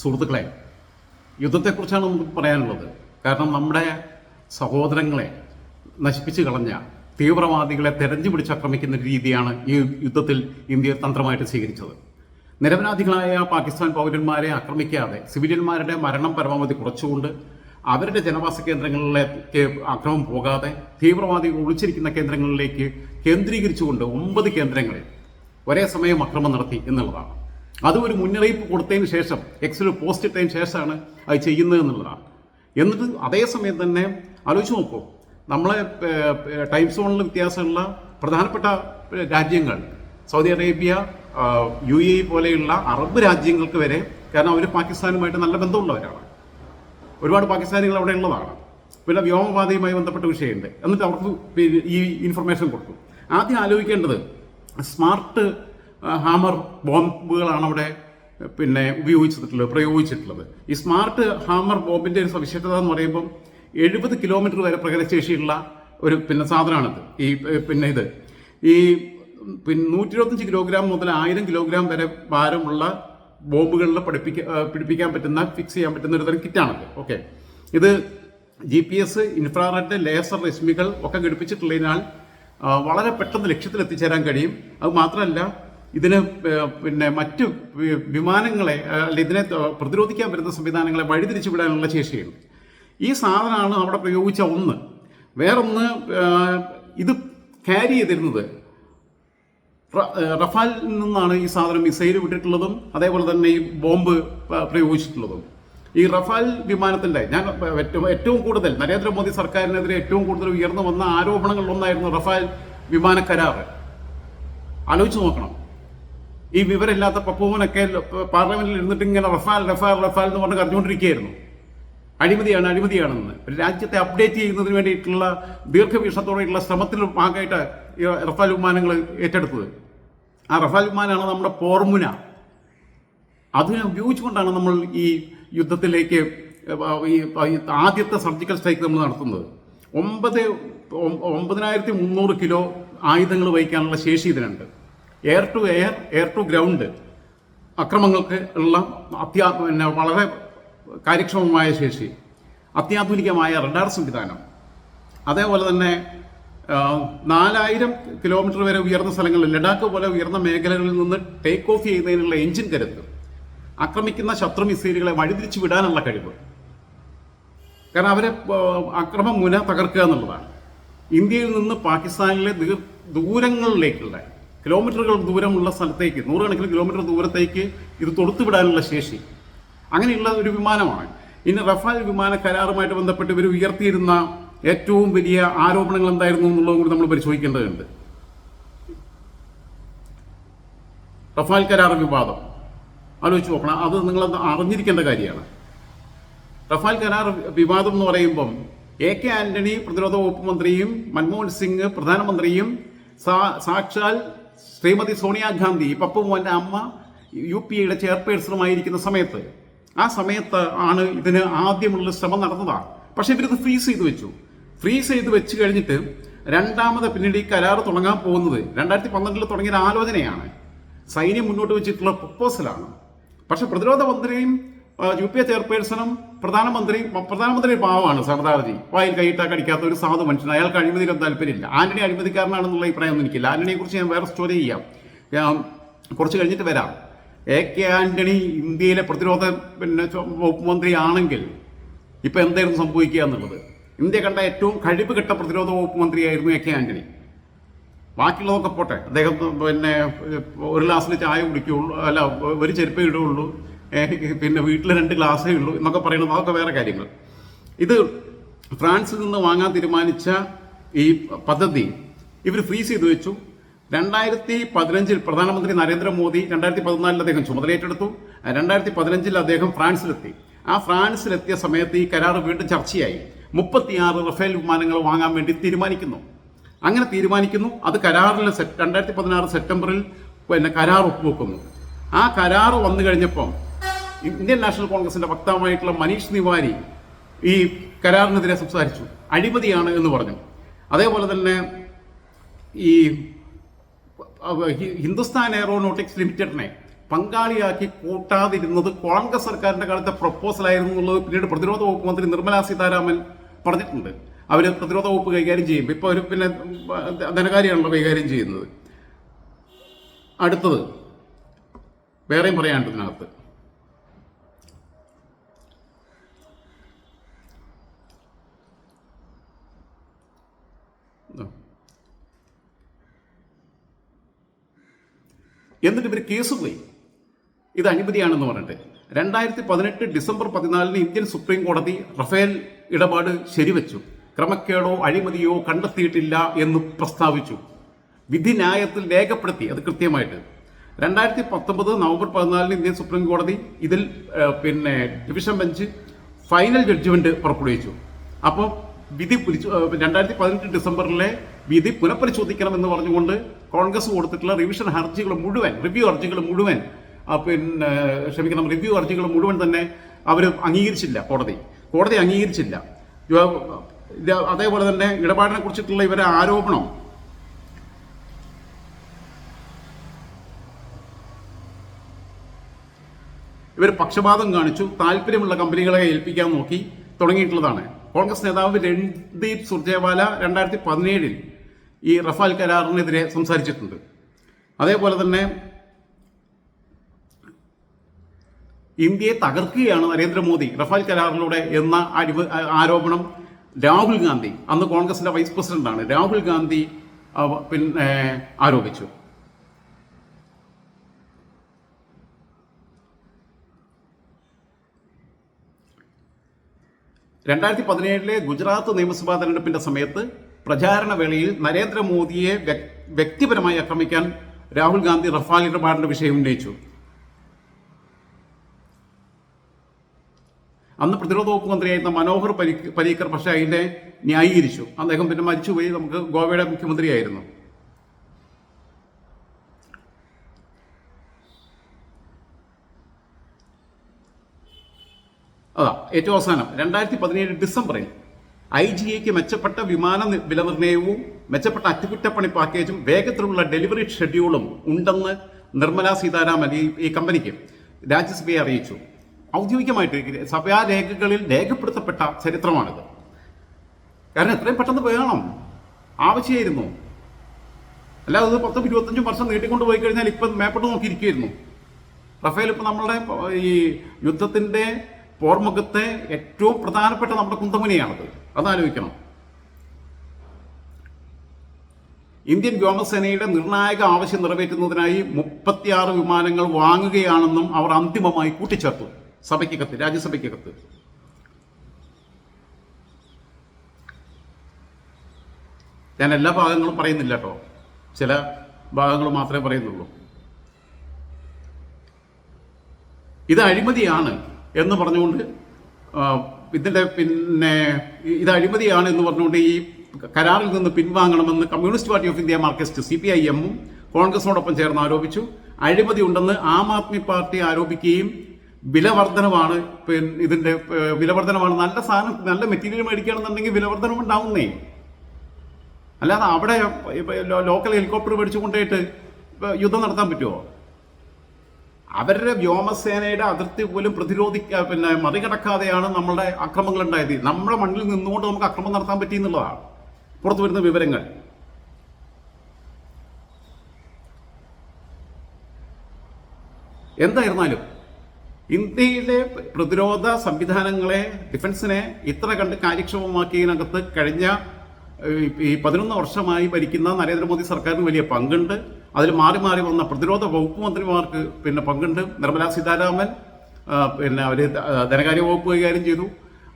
സുഹൃത്തുക്കളെ യുദ്ധത്തെക്കുറിച്ചാണ് നമുക്ക് പറയാനുള്ളത്. കാരണം നമ്മുടെ സഹോദരങ്ങളെ നശിപ്പിച്ചു കളഞ്ഞ തീവ്രവാദികളെ തെരഞ്ഞു പിടിച്ച് ആക്രമിക്കുന്ന രീതിയാണ് ഈ യുദ്ധത്തിൽ ഇന്ത്യ തന്ത്രമായിട്ട് സ്വീകരിച്ചത്. നിരപരാധികളായ പാകിസ്ഥാൻ പൗരന്മാരെ ആക്രമിക്കാതെ സിവിലിയന്മാരുടെ മരണം പരമാവധി കുറച്ചുകൊണ്ട് അവരുടെ ജനവാസ കേന്ദ്രങ്ങളിലേക്ക് അക്രമം പോകാതെ തീവ്രവാദികൾ ഒളിച്ചിരിക്കുന്ന കേന്ദ്രങ്ങളിലേക്ക് കേന്ദ്രീകരിച്ചുകൊണ്ട് ഒമ്പത് കേന്ദ്രങ്ങളിൽ ഒരേ സമയം അക്രമം നടത്തി എന്നുള്ളതാണ്. അത് ഒരു മുന്നറിയിപ്പ് കൊടുത്തതിന് ശേഷം എക്സിൽ പോസ്റ്റ് ഇട്ടതിന് ശേഷമാണ് അത് ചെയ്യുന്നത് എന്നുള്ളതാണ്. എന്നിട്ട് അതേസമയം തന്നെ ആലോചിച്ച് നോക്കൂ നമ്മളെ ടൈം സോണിൽ വ്യത്യാസമുള്ള പ്രധാനപ്പെട്ട രാജ്യങ്ങൾ സൗദി അറേബ്യ യു എ പോലെയുള്ള അറബ് രാജ്യങ്ങൾക്ക് വരെ കാരണം അവർ പാകിസ്ഥാനുമായിട്ട് നല്ല ബന്ധമുള്ളവരാണ്. ഒരുപാട് പാകിസ്ഥാനികൾ അവിടെ ഉള്ളതാണ്. പിന്നെ വ്യോമപാതയുമായി ബന്ധപ്പെട്ട വിഷയമുണ്ട്. എന്നിട്ട് അവർക്ക് ഈ ഇൻഫർമേഷൻ കൊടുക്കും. ആദ്യം ആലോചിക്കേണ്ടത് സ്മാർട്ട് ഹാമർ ബോംബുകളാണ് അവിടെ പിന്നെ ഉപയോഗിച്ചിട്ടുള്ളത് പ്രയോഗിച്ചിട്ടുള്ളത്. ഈ സ്മാർട്ട് ഹാമർ ബോംബിന്റെ ഒരു സവിശേഷത എന്ന് പറയുമ്പം എഴുപത് കിലോമീറ്റർ വരെ പ്രകടശേഷിയുള്ള ഒരു പിന്നെ സാധനമാണിത്. ഈ പിന്നെ ഇത്. ഈ പിന്നെ നൂറ്റി ഇരുപത്തഞ്ച് കിലോഗ്രാം മുതൽ ആയിരം കിലോഗ്രാം വരെ ഭാരമുള്ള ബോംബുകളിൽ പഠിപ്പിക്ക പിടിപ്പിക്കാൻ പറ്റുന്ന ഫിക്സ് ചെയ്യാൻ പറ്റുന്ന ഒരു തരം കിറ്റാണത്. ഓക്കെ. ഇത് G P S infrared laser രശ്മികൾ ഒക്കെ ഘടിപ്പിച്ചിട്ടുള്ളതിനാൽ വളരെ പെട്ടെന്ന് ലക്ഷ്യത്തിൽ എത്തിച്ചേരാൻ കഴിയും. അത് മാത്രമല്ല ഇതിന് പിന്നെ മറ്റു വിമാനങ്ങളെ അല്ലെങ്കിൽ അല്ല ഇതിനെ പ്രതിരോധിക്കാൻ പറ്റുന്ന സംവിധാനങ്ങളെ വഴിതിരിച്ചു വിടാനുള്ള ശേഷിയുണ്ട്. ഈ സാധനമാണ് അവിടെ പ്രയോഗിച്ച ഒന്ന്. വേറൊന്ന് ഇത് ക്യാരി ചെയ്തിരുന്നത് റഫാലിൽ നിന്നാണ് ഈ സാധനം മിസൈൽ വിട്ടിട്ടുള്ളതും അതേപോലെ തന്നെ ഈ ബോംബ് പ്രയോഗിച്ചിട്ടുള്ളതും. ഈ റഫാൽ വിമാനത്തിന്റെ ഞാൻ ഏറ്റവും കൂടുതൽ നരേന്ദ്രമോദി സർക്കാരിനെതിരെ ഏറ്റവും കൂടുതൽ ഉയർന്നു വന്ന ആരോപണങ്ങളിലൊന്നായിരുന്നു റഫാൽ വിമാന കരാർ ആലോചിച്ച് നോക്കണം. ഈ വിവരമില്ലാത്ത പപ്പുവിനൊക്കെ പാർലമെന്റിൽ ഇരുന്നിട്ട് ഇങ്ങനെ റഫാൽ റഫാൽ റഫാൽ എന്ന് പറഞ്ഞ് കറിഞ്ഞുകൊണ്ടിരിക്കുകയായിരുന്നു അഴിമതിയാണ് അഴിമതിയാണെന്ന്. രാജ്യത്തെ അപ്ഡേറ്റ് ചെയ്യുന്നതിന് വേണ്ടിയിട്ടുള്ള ദീർഘവീക്ഷണത്തോടെയുള്ള ശ്രമത്തിൽ ഭാഗമായിട്ട് റഫാൽ വിമാനങ്ങൾ ഏറ്റെടുത്തത്. ആ റഫാൽ വിമാനമാണ് നമ്മുടെ പോർമുന. അതിനെ ഉപയോഗിച്ചുകൊണ്ടാണ് നമ്മൾ ഈ യുദ്ധത്തിലേക്ക് ഈ ആദ്യത്തെ സർജിക്കൽ സ്ട്രൈക്ക് നമ്മൾ നടത്തുന്നത്. ഒമ്പത് ഒമ്പതിനായിരത്തി മുന്നൂറ് കിലോ ആയുധങ്ങൾ വഹിക്കാനുള്ള ശേഷി ഇതിനുണ്ട്. Air to air air to ground അക്രമങ്ങൾക്ക് ഉള്ള അത്യാ പിന്നെ വളരെ കാര്യക്ഷമമായ ശേഷി. അത്യാധുനികമായ റഡാർ സംവിധാനം. അതേപോലെ തന്നെ നാലായിരം കിലോമീറ്റർ വരെ ഉയർന്ന സ്ഥലങ്ങളിൽ ലഡാക്ക് പോലെ ഉയർന്ന മേഖലകളിൽ നിന്ന് ടേക്ക് ഓഫ് ചെയ്യുന്നതിനുള്ള എഞ്ചിൻ കരുത്ത്. ആക്രമിക്കുന്ന ശത്രു മിസൈലുകളെ വഴിതിരിച്ചു വിടാനുള്ള കഴിവ്. കാരണം അവരെ അക്രമം മുന തകർക്കുക എന്നുള്ളതാണ്. ഇന്ത്യയിൽ നിന്ന് പാകിസ്ഥാനിലെ ദൂരങ്ങളിലേക്കുള്ള കിലോമീറ്ററുകൾ ദൂരമുള്ള സ്ഥലത്തേക്ക് നൂറുകണക്കിന് കിലോമീറ്റർ ദൂരത്തേക്ക് ഇത് തൊടുത്തുവിടാനുള്ള ശേഷി. അങ്ങനെയുള്ള ഒരു വിമാനമാണ്. ഇനി റഫാൽ വിമാന കരാറുമായിട്ട് ബന്ധപ്പെട്ട് ഇവർ ഉയർത്തിയിരുന്ന ഏറ്റവും വലിയ ആരോപണങ്ങൾ എന്തായിരുന്നു എന്നുള്ളതും കൂടി നമ്മൾ പരിശോധിക്കേണ്ടതുണ്ട്. റഫാൽ കരാർ വിവാദം. ആലോചിച്ച് നോക്കണം. അത് നിങ്ങൾ അറിഞ്ഞിരിക്കേണ്ട കാര്യമാണ്. റഫാൽ കരാർ വിവാദം എന്ന് പറയുമ്പം എ കെ ആന്റണി പ്രതിരോധ വകുപ്പ് മന്ത്രിയും മൻമോഹൻ സിംഗ് പ്രധാനമന്ത്രിയും സാക്ഷാൽ ശ്രീമതി സോണിയാഗാന്ധി പപ്പുമോന്റെ അമ്മ യു പി എയുടെ ചെയർപേഴ്സണുമായിരിക്കുന്ന സമയത്ത്. ആ സമയത്ത് ആണ് ഇതിന് ആദ്യമുള്ള ശ്രമം നടന്നതാണ്. പക്ഷെ ഇവരിത് ഫ്രീസ് ചെയ്ത് വെച്ചു. ഫ്രീസ് ചെയ്ത് വെച്ച് കഴിഞ്ഞിട്ട് രണ്ടാമത് പിന്നീട് ഈ കരാർ തുടങ്ങാൻ പോകുന്നത് രണ്ടായിരത്തി പന്ത്രണ്ടിൽ തുടങ്ങിയ ആലോചനയാണ്. സൈന്യം മുന്നോട്ട് വെച്ചിട്ടുള്ള പ്രപ്പോസലാണ് പക്ഷെ പ്രതിരോധ മന്ത്രിയും യു പി എ ചെയർപേഴ്സണും പ്രധാനമന്ത്രി പ്രധാനമന്ത്രി പാവമാണ് സർദാർജി. വായിൽ കൈയിട്ടാ കടിക്കാത്ത ഒരു സാധു മനുഷ്യൻ അയാൾക്ക് അഴിമതിയിലും താല്പര്യമില്ല. ആന്റണി അഴിമതിക്കാരനാണെന്നുള്ള അഭിപ്രായമൊന്നും എനിക്കില്ല. ആന്റണിയെ കുറിച്ച് ഞാൻ വേറെ സ്റ്റോറി ചെയ്യാം. ഞാൻ കുറച്ച് കഴിഞ്ഞിട്ട് വരാം. എ കെ ആന്റണി ഇന്ത്യയിലെ പ്രതിരോധ പിന്നെ വകുപ്പ് മന്ത്രി ആണെങ്കിൽ ഇപ്പൊ എന്തായിരുന്നു സംഭവിക്കുക എന്നുള്ളത്? ഇന്ത്യ കണ്ട ഏറ്റവും കഴിവ് കെട്ട പ്രതിരോധ വകുപ്പ് മന്ത്രിയായിരുന്നു എ കെ ആന്റണി. ബാക്കിയുള്ളതൊക്കെ പോട്ടെ. അദ്ദേഹം പിന്നെ ഒരു ഗ്ലാസ്സിൽ ചായ കുടിക്കുകയുള്ളൂ. അല്ല ഒരു ചെരുപ്പേ ഇടുകയുള്ളൂ. പിന്നെ വീട്ടിൽ രണ്ട് ഗ്ലാസ്സേ ഉള്ളൂ എന്നൊക്കെ പറയുന്നത് അതൊക്കെ വേറെ കാര്യങ്ങൾ. ഇത് ഫ്രാൻസിൽ നിന്ന് വാങ്ങാൻ തീരുമാനിച്ച ഈ പദ്ധതി ഇവർ ഫ്രീസ് ചെയ്തു വെച്ചു. രണ്ടായിരത്തി പതിനഞ്ചിൽ പ്രധാനമന്ത്രി നരേന്ദ്രമോദി രണ്ടായിരത്തി പതിനാലിൽ അദ്ദേഹം ചുമതലയേറ്റെടുത്തു രണ്ടായിരത്തി പതിനഞ്ചിൽ അദ്ദേഹം ഫ്രാൻസിലെത്തി. ആ ഫ്രാൻസിലെത്തിയ സമയത്ത് ഈ കരാർ വീണ്ടും ചർച്ചയായി. മുപ്പത്തിയാറ് റഫേൽ വിമാനങ്ങൾ വാങ്ങാൻ വേണ്ടി തീരുമാനിക്കുന്നു. അങ്ങനെ തീരുമാനിക്കുന്നു. അത് കരാറിൽ സെറ്റ് രണ്ടായിരത്തി പതിനാറ് സെപ്റ്റംബറിൽ പിന്നെ കരാർ ഒപ്പുവെക്കുന്നു. ആ കരാർ വന്നു കഴിഞ്ഞപ്പം ഇന്ത്യൻ നാഷണൽ കോൺഗ്രസിന്റെ വക്താവായിട്ടുള്ള മനീഷ് നിവാരി ഈ കരാറിനെതിരെ സംസാരിച്ചു. അഴിമതിയാണ് എന്ന് പറഞ്ഞു. അതേപോലെ തന്നെ ഈ ഹിന്ദുസ്ഥാൻ എയറോനോട്ടിക്സ് ലിമിറ്റഡിനെ പങ്കാളിയാക്കി കൂട്ടാതിരുന്നത് കോൺഗ്രസ് സർക്കാരിന്റെ കാലത്തെ പ്രപ്പോസൽ ആയിരുന്നു എന്നുള്ളത് പിന്നീട് പ്രതിരോധ വകുപ്പ് മന്ത്രി നിർമ്മലാ സീതാരാമൻ പറഞ്ഞിട്ടുണ്ട്. അവർ പ്രതിരോധ വകുപ്പ് കൈകാര്യം ചെയ്യും. ഇപ്പോൾ അവർ പിന്നെ ധനകാര്യമാണല്ലോ കൈകാര്യം ചെയ്യുന്നത്. അടുത്തത് വേറെയും പറയാനുണ്ട് ഇതിനകത്ത്. എന്നിട്ട് ഇവർ കേസ് പോയി. ഇത് അഴിമതിയാണെന്ന് പറഞ്ഞിട്ട്. രണ്ടായിരത്തി പതിനെട്ട് ഡിസംബർ പതിനാലിന് ഇന്ത്യൻ സുപ്രീം കോടതി റഫേൽ ഇടപാട് ശരിവെച്ചു. ക്രമക്കേടോ അഴിമതിയോ കണ്ടെത്തിയിട്ടില്ല എന്ന് പ്രസ്താവിച്ചു. വിധി ന്യായത്തിൽ രേഖപ്പെടുത്തി. അത് കൃത്യമായിട്ട്. രണ്ടായിരത്തി പത്തൊമ്പത് നവംബർ പതിനാലിന് ഇന്ത്യൻ സുപ്രീം കോടതി ഇതിൽ പിന്നെ ഡിവിഷൻ ബെഞ്ച് ഫൈനൽ ജഡ്ജ്മെന്റ് പുറപ്പെടുവിച്ചു. അപ്പോൾ വിധി രണ്ടായിരത്തി പതിനെട്ട് ഡിസംബറിലെ വിധി പുനഃപരിശോധിക്കണം എന്ന് പറഞ്ഞുകൊണ്ട് കോൺഗ്രസ് കൊടുത്തിട്ടുള്ള റിവിഷൻ ഹർജികൾ മുഴുവൻ റിവ്യൂ ഹർജികൾ മുഴുവൻ പിന്നെ ക്ഷമിക്കണം റിവ്യൂ ഹർജികൾ മുഴുവൻ തന്നെ അവർ അംഗീകരിച്ചില്ല കോടതി. കോടതി അംഗീകരിച്ചില്ല. അതേപോലെ തന്നെ ഇടപാടിനെ കുറിച്ചിട്ടുള്ള ഇവരെ ആരോപണം. ഇവർ പക്ഷപാതം കാണിച്ചു താല്പര്യമുള്ള കമ്പനികളെ ഏൽപ്പിക്കാൻ നോക്കി തുടങ്ങിയിട്ടുള്ളതാണ്. കോൺഗ്രസ് നേതാവ് രൺദീപ് സുർജേവാല രണ്ടായിരത്തി പതിനേഴിൽ ഈ റഫാൽ കരാറിനെതിരെ സംസാരിച്ചിട്ടുണ്ട്. അതേപോലെ തന്നെ ഇന്ത്യയെ തകർക്കുകയാണ് നരേന്ദ്രമോദി റഫാൽ കരാറിലൂടെ എന്ന ആരോപണം രാഹുൽ ഗാന്ധി അന്ന് കോൺഗ്രസിന്റെ വൈസ് പ്രസിഡന്റാണ്. രാഹുൽ ഗാന്ധി പിന്നെ ആരോപിച്ചു. രണ്ടായിരത്തി പതിനേഴിലെ ഗുജറാത്ത് നിയമസഭാ തെരഞ്ഞെടുപ്പിന്റെ സമയത്ത് പ്രചാരണ വേളയിൽ നരേന്ദ്രമോദിയെ വ്യക്- വ്യക്തിപരമായി ആക്രമിക്കാൻ രാഹുൽ ഗാന്ധി റഫാൽ ഇടപാടിന്റെ വിഷയം ഉന്നയിച്ചു. അന്ന് പ്രതിരോധ വകുപ്പ് മന്ത്രിയായിരുന്ന മനോഹർ പരീക്കർ പക്ഷേ അതിനെ ന്യായീകരിച്ചു. അദ്ദേഹം പിന്നെ മരിച്ചുപോയി. നമുക്ക് ഗോവയുടെ മുഖ്യമന്ത്രിയായിരുന്നു. അതാ ഏറ്റവും അവസാനം. രണ്ടായിരത്തി പതിനേഴ് ഡിസംബറിൽ ഐ ജി എക്ക് മെച്ചപ്പെട്ട വിമാന വിലനിർണയവും മെച്ചപ്പെട്ട അറ്റകുറ്റപ്പണി പാക്കേജും വേഗത്തിലുള്ള ഡെലിവറി ഷെഡ്യൂളും ഉണ്ടെന്ന് നിർമ്മലാ സീതാരാമൻ ഈ കമ്പനിക്ക് രാജ്യസഭയെ അറിയിച്ചു. ഔദ്യോഗികമായിട്ട് സഭാ രേഖകളിൽ രേഖപ്പെടുത്തപ്പെട്ട ചരിത്രമാണിത്. കാരണം എത്രയും പെട്ടെന്ന് വേണം. ആവശ്യമായിരുന്നു. അല്ലാതെ പത്തും ഇരുപത്തഞ്ചും വർഷം നീട്ടിക്കൊണ്ട് പോയി കഴിഞ്ഞാൽ ഇപ്പം മേപ്പോട്ട് നോക്കിയിരിക്കുമായിരുന്നു റഫേൽ ഇപ്പം നമ്മളുടെ ഈ യുദ്ധത്തിന്റെ പോർമുഖത്തെ ഏറ്റവും പ്രധാനപ്പെട്ട നമ്മുടെ കുന്തമുനയാണത്. അതാലോചിക്കണം. ഇന്ത്യൻ വ്യോമസേനയുടെ നിർണായക ആവശ്യം നിറവേറ്റുന്നതിനായി മുപ്പത്തിയാറ് വിമാനങ്ങൾ വാങ്ങുകയാണെന്നും അവർ അന്തിമമായി കൂട്ടിച്ചേർത്തു സഭയ്ക്ക് കത്ത് രാജ്യസഭയ്ക്ക് കത്ത് ഞാൻ എല്ലാ ഭാഗങ്ങളും പറയുന്നില്ല കേട്ടോ. ചില ഭാഗങ്ങൾ മാത്രമേ പറയുന്നുള്ളൂ. ഇത് അഴിമതിയാണ്. എന്ന് പറഞ്ഞുകൊണ്ട് ഇതിന്റെ പിന്നെ ഇത് അഴിമതിയാണ് എന്ന് പറഞ്ഞുകൊണ്ട് ഈ കരാറിൽ നിന്ന് പിൻവാങ്ങണമെന്ന് Communist Party of India Marxist C P I എമ്മും കോൺഗ്രസിനോടൊപ്പം ചേർന്ന് ആരോപിച്ചു. അഴിമതി ഉണ്ടെന്ന് ആം ആദ്മി പാർട്ടി ആരോപിക്കുകയും വിലവർധനമാണ് പിന്നെ ഇതിന്റെ ഏ, വിലവർധനമാണ് നല്ല സാധനം നല്ല മെറ്റീരിയൽ മേടിക്കുകയാണെന്നുണ്ടെങ്കിൽ വിലവർധനം ഉണ്ടാവുന്നേ. അല്ലാതെ അവിടെ ലോക്കൽ ഹെലികോപ്റ്റർ മേടിച്ചു കൊണ്ടുപോയിട്ട് യുദ്ധം നടത്താൻ പറ്റുമോ അവരുടെ വ്യോമസേനയുടെ അതിർത്തി പോലും പ്രതിരോധിക്ക പിന്നെ മറികടക്കാതെയാണ് നമ്മളുടെ അക്രമങ്ങൾ ഉണ്ടായത് നമ്മുടെ മണ്ണിൽ നിന്നുകൊണ്ട് നമുക്ക് അക്രമം നടത്താൻ പറ്റി എന്നുള്ളതാണ്. പുറത്തു വരുന്ന വിവരങ്ങൾ. എന്തായിരുന്നാലും ഇന്ത്യയിലെ പ്രതിരോധ സംവിധാനങ്ങളെ ഡിഫൻസിനെ ഇത്ര കണ്ട് കാര്യക്ഷമമാക്കിയതിനകത്ത് കഴിഞ്ഞ ഈ പതിനൊന്ന് വർഷമായി ഭരിക്കുന്ന നരേന്ദ്രമോദി സർക്കാരിന് വലിയ പങ്കുണ്ട്. അതിൽ മാറി മാറി വന്ന പ്രതിരോധ വകുപ്പ് മന്ത്രിമാർക്ക് പിന്നെ പങ്കുണ്ട്. നിർമ്മലാ സീതാരാമൻ പിന്നെ അവർ ധനകാര്യ വകുപ്പ് കൈകാര്യം ചെയ്തു.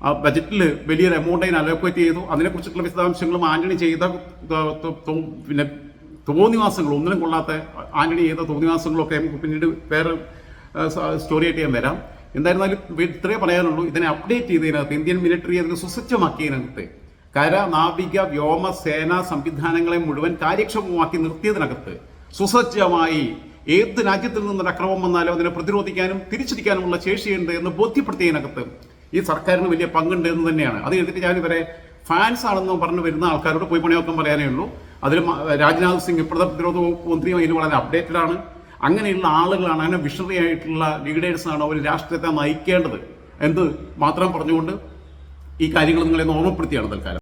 ആ ബജറ്റിൽ വലിയൊരു എമൗണ്ട് അതിന് അലോക്കേറ്റ് ചെയ്തു. അതിനെക്കുറിച്ചിട്ടുള്ള വിശദാംശങ്ങളും ആന്റണി ചെയ്ത പിന്നെ തോന്നിവാസങ്ങൾ ഒന്നിനും കൊള്ളാത്ത ആന്റണി ചെയ്ത തോന്നിവാസങ്ങളൊക്കെ നമുക്ക് പിന്നീട് വേറെ സ്റ്റോറി ആയിട്ട് ഞാൻ വരാം. എന്തായിരുന്നാലും ഇത്രേ പറയാനുള്ളൂ. ഇതിനെ അപ്ഡേറ്റ് ചെയ്തതിനകത്ത് ഇന്ത്യൻ മിലിറ്ററി അതിനെ സുസജ്ജമാക്കിയതിനകത്ത് കര നാവിക വ്യോമ സേനാ സംവിധാനങ്ങളെ മുഴുവൻ കാര്യക്ഷമമാക്കി നിർത്തിയതിനകത്ത് സുസജ്ജമായി ഏത് രാജ്യത്തിൽ നിന്നൊരു അക്രമം വന്നാലും അതിനെ പ്രതിരോധിക്കാനും തിരിച്ചിരിക്കാനുമുള്ള ശേഷിയുണ്ട് എന്ന് ബോധ്യപ്പെടുത്തിയതിനകത്ത് ഈ സർക്കാരിന് വലിയ പങ്കുണ്ട് എന്ന് തന്നെയാണ്. അത് കഴിഞ്ഞിട്ട് ഞാൻ ഇവരെ ഫാൻസ് ആണെന്ന് പറഞ്ഞു വരുന്ന ആൾക്കാരോട് പോയി പണിയൊക്കെ പറയാനേ ഉള്ളൂ. അതിൽ രാജ്നാഥ് സിംഗ് ഇപ്പോഴത്തെ പ്രതിരോധ വകുപ്പ് മന്ത്രിയും അതിൽ വളരെ അപ്ഡേറ്റഡ് ആണ്. അങ്ങനെയുള്ള ആളുകളാണ് അങ്ങനെ വിഷണറി ആയിട്ടുള്ള ലീഡേഴ്സാണ് ഒരു രാഷ്ട്രീയത്തെ നയിക്കേണ്ടത്. എന്ത് മാത്രം പറഞ്ഞുകൊണ്ട് ഈ കാര്യങ്ങൾ നിങ്ങളെ ഓർമ്മപ്പെടുത്തിയാണ് തൽക്കാലം.